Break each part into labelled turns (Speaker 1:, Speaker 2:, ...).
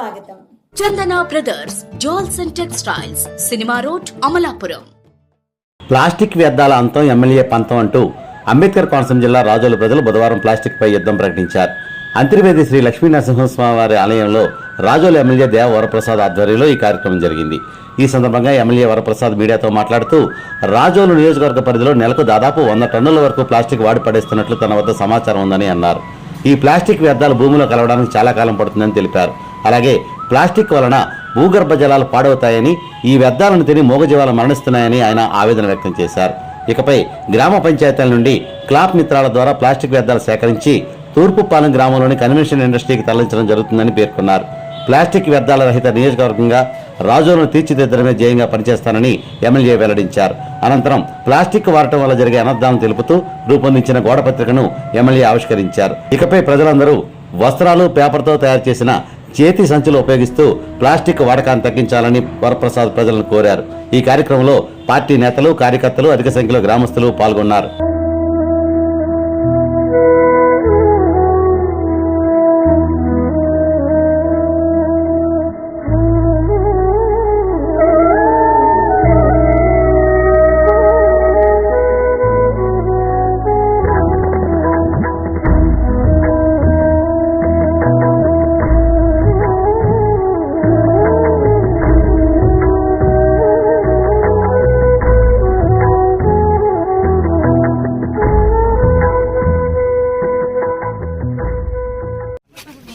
Speaker 1: స్వాగతం.
Speaker 2: Chandana brothers jewels and textiles cinema road Amalapuram.
Speaker 3: Plastic వ్యర్థాల అంతం ఎమ్మెల్యే పంతం అంటూ అంబేద్కర్ కోనసీమ జిల్లా రాజోలు ప్రజలు బుధవారం ప్లాస్టిక్ పై యుద్ధం ప్రకటించారు. అంతర్వేది శ్రీ లక్ష్మీ నరసింహస్వామి వారి ఆలయంలో రాజోలు ఎమ్మెల్యే దేవ వరప్రసాద్ ఆధ్వర్యంలో ఈ కార్యక్రమం జరిగింది. ఈ సందర్భంగా ఎమ్మెల్యే వరప్రసాద్ మీడియాతో మాట్లాడుతూ రాజోలు నియోజకవర్గ పరిధిలో నెలకు దాదాపు వంద టన్నుల వరకు ప్లాస్టిక్ వాడి పడేస్తున్నట్లు తన వద్ద సమాచారం ఉందని అన్నారు. ఈ ప్లాస్టిక్ వ్యర్థాలు భూమిలో కలవడానికి చాలా కాలం పడుతుందని తెలిపారు. అలాగే ప్లాస్టిక్ వలన భూగర్భ జలాలు పాడవుతాయని ఈ వ్యర్థాలను తిని మూగజీవాలు మరణిస్తున్నాయని ఆయన ఆవేదన వ్యక్తం చేశారు. ఇకపై గ్రామ పంచాయతీల నుండి క్లాప్ మిత్రాల ద్వారా ప్లాస్టిక్ వ్యర్థాలు సేకరించి తూర్పుపాలెం గ్రామంలోని కన్వెన్షన్ ఇండస్ట్రీకి తరలించడం జరుగుతుందని పేర్కొన్నారు. ప్లాస్టిక్ వ్యర్థాల రహిత నియోజకవర్గంగా రాజోలను తీర్చిదిద్దడమే ధ్యేయంగా పనిచేస్తానని ఎమ్మెల్యే వెల్లడించారు. అనంతరం ప్లాస్టిక్ వాడటం వల్ల జరిగే అనర్థాలను తెలుపుతూ రూపొందించిన గోడపత్రికను ఎమ్మెల్యే ఆవిష్కరించారు. ఇకపై ప్రజలందరూ వస్త్రాలు పేపర్తో తయారు చేసిన చేతి సంచులు ఉపయోగిస్తూ ప్లాస్టిక్ వాడకాన్ని తగ్గించాలని వరప్రసాద్ ప్రజలను కోరారు. ఈ కార్యక్రమంలో పార్టీ నేతలు కార్యకర్తలు అధిక సంఖ్యలో గ్రామస్తులు పాల్గొన్నారు.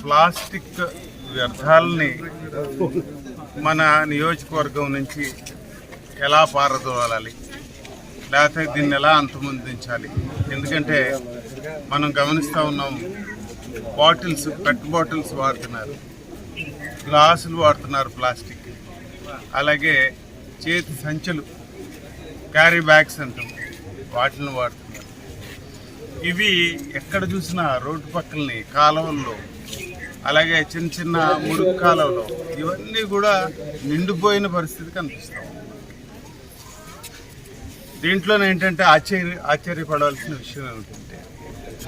Speaker 4: ప్లాస్టిక్ వ్యర్థాలని మన నియోజకవర్గం నుంచి ఎలా పారదోలాలి? లేకపోతే దీన్ని ఎలా అంతమొందించాలి? ఎందుకంటే మనం గమనిస్తూ ఉన్నాం బాటిల్స్ పెట్ బాటిల్స్ వాడుతున్నారు. గ్లాసులు వాడుతున్నారు ప్లాస్టిక్. అలాగే చేతి సంచులు క్యారీ బ్యాగ్స్ అంటాం వాటిని వాడుతున్నారు. ఇవి ఎక్కడ చూసినా రోడ్డు పక్కలని కాలువల్లో అలాగే చిన్న చిన్న మురుగు కాలంలో ఇవన్నీ కూడా నిండిపోయిన పరిస్థితి కనిపిస్తాం దీంట్లో ఏంటంటే ఆశ్చర్య ఆశ్చర్యపడాల్సిన విషయం ఏమిటంటే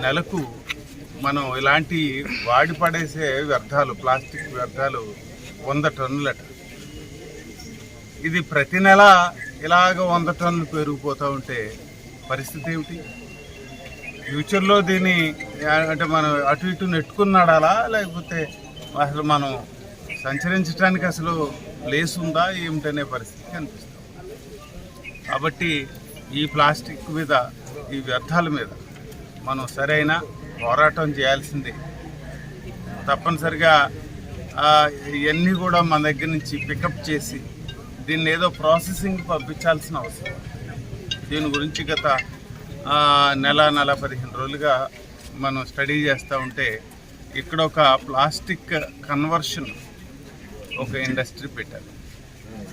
Speaker 4: నెలకు మనం ఇలాంటి వాడి పడేసే వ్యర్థాలు ప్లాస్టిక్ వ్యర్థాలు వంద టన్నులట. ఇది ప్రతి నెల ఇలాగ వంద టన్నులు పెరిగిపోతూ ఉంటే పరిస్థితి ఏమిటి? ఫ్యూచర్లో దీన్ని అంటే మనం అటు ఇటు నెట్టుకున్నాడాలా లేకపోతే అసలు మనం సంచరించడానికి అసలు ప్లేస్ ఉందా? ఏమిటనే పరిస్థితి కనిపిస్తుంది. కాబట్టి ఈ ప్లాస్టిక్ మీద ఈ వ్యర్థాల మీద మనం సరైన పోరాటం చేయాల్సిందే. తప్పనిసరిగా ఇవన్నీ కూడా మన దగ్గర నుంచి పికప్ చేసి దీన్ని ఏదో ప్రాసెసింగ్ పంపించాల్సిన అవసరం. దీని గురించి గత నెల నెల పదిహేను రోజులుగా మనం స్టడీ చేస్తూ ఉంటే ఇక్కడ ఒక ప్లాస్టిక్ కన్వర్షన్ ఒక ఇండస్ట్రీ పెట్టారు.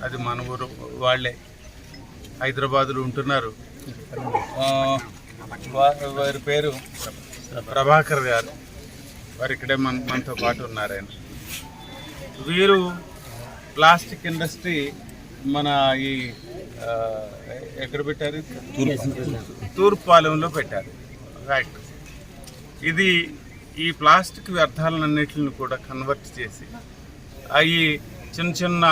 Speaker 4: అది మన ఊరు వాళ్ళే. హైదరాబాదులో ఉంటున్నారు. వారి పేరు ప్రభాకర్ గారు. వారు ఇక్కడే మన మనతో పాటు ఉన్నారు ఆయన. వీరు ప్లాస్టిక్ ఇండస్ట్రీ మన ఈ ఎక్కడ పెట్టారు? తూర్పాలెంలో పెట్టారు. రైట్ ఇది ఈ ప్లాస్టిక్ వ్యర్థాలన్నిటిని కూడా కన్వర్ట్ చేసి అవి చిన్న చిన్న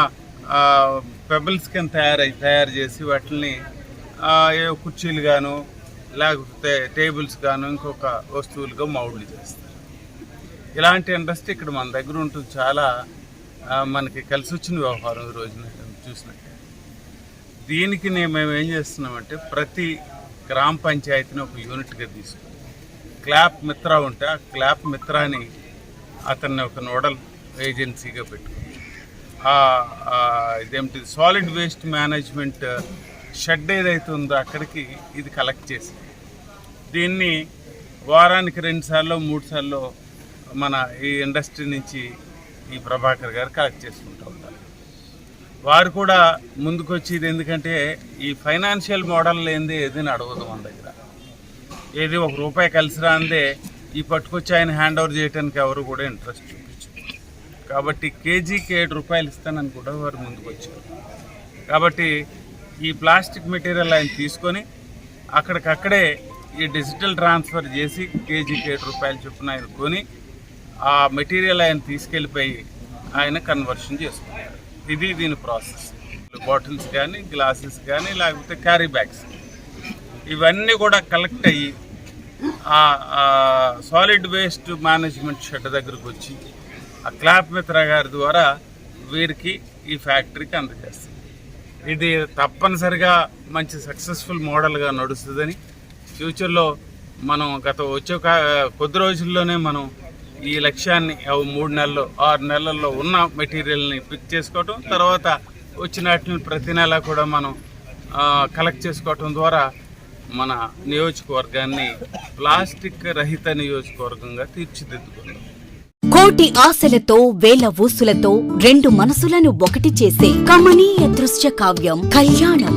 Speaker 4: పెబల్స్ కింద తయారై తయారు చేసి వాటిని ఆ, ఏ కుర్చీలు గాను లేకపోతే టేబుల్స్ గాను ఇంకొక వస్తువులుగా మౌల్డ్ చేస్తారు. ఇలాంటి ఇండస్ట్రీ ఇక్కడ మన దగ్గర ఉంటుంది. చాలా మనకి కలిసి వచ్చిన వ్యవహారం ఈ రోజున. చూసినట్టు దీనికి నేను మేము ఏం చేస్తున్నామంటే ప్రతి గ్రామ పంచాయతీని ఒక యూనిట్గా తీసుకుని క్లాప్ మిత్ర ఉంటే ఆ క్లాప్ మిత్రాని అతన్ని ఒక నోడల్ ఏజెన్సీగా పెట్టుకుని ఆ- ఇదేమిటి సాలిడ్ వేస్ట్ మేనేజ్మెంట్ షెడ్ ఏదైతే ఉందో అక్కడికి ఇది కలెక్ట్ చేసి. దీన్ని వారానికి రెండు సార్లు మూడు సార్లు మన ఈ ఇండస్ట్రీ నుంచి ఈ ప్రభాకర్ గారు కలెక్ట్ చేసుకుంటారు. వారు కూడా ముందుకొచ్చేది ఎందుకంటే ఈ ఫైనాన్షియల్ మోడల్ లేనిదే ఏది అడగదు మన దగ్గర. ఏది ఒక రూపాయి కలిసి రాందే ఈ పట్టుకొచ్చి ఆయన హ్యాండ్ ఓవర్ చేయడానికి ఎవరు కూడా ఇంట్రెస్ట్ చూపించు కాబట్టి కేజీకి ఏడు రూపాయలు ఇస్తానని కూడా వారు ముందుకు వచ్చారు కాబట్టి ఈ ప్లాస్టిక్ మెటీరియల్ ఆయన తీసుకొని అక్కడికక్కడే ఈ డిజిటల్ ట్రాన్స్ఫర్ చేసి కేజీకి ఏడు రూపాయలు చొప్పున ఆయన కొని ఆ మెటీరియల్ ఆయన తీసుకెళ్ళిపోయి ఆయన కన్వర్షన్ చేసుకున్నారు. ఇది దీని ప్రాసెస్. బాటిల్స్ కానీ గ్లాసెస్ కానీ లేకపోతే క్యారీ బ్యాగ్స్. ఇవన్నీ కూడా కలెక్ట్ అయ్యి సాలిడ్ వేస్ట్ మేనేజ్మెంట్ షెడ్ దగ్గరకు వచ్చి ఆ క్లాప్ మిత్ర గారి ద్వారా వీరికి ఈ ఫ్యాక్టరీకి అందజేస్తుంది ఇది తప్పనిసరిగా మంచి సక్సెస్ఫుల్ మోడల్గా నడుస్తుందని ఫ్యూచర్లో మనం గత వచ్చే కొద్ది రోజుల్లోనే మనం ఈ లక్ష్యాన్ని మూడు నెలలు ఆరు నెలల్లో ఉన్న మెటీరియల్ని పిక్ చేసుకోవటం తర్వాత వచ్చిన వాటిని ప్రతి నెల కూడా మనం కలెక్ట్ చేసుకోవటం ద్వారా మన నియోజకవర్గాన్ని ప్లాస్టిక్ రహిత నియోజకవర్గంగా తీర్చిదిద్దుకుందాం.
Speaker 2: కోటి ఆశలతో వేల ఊసులతో రెండు మనసులను ఒకటి చేసే కమనీయ దృశ్య కావ్యం కళ్యాణం.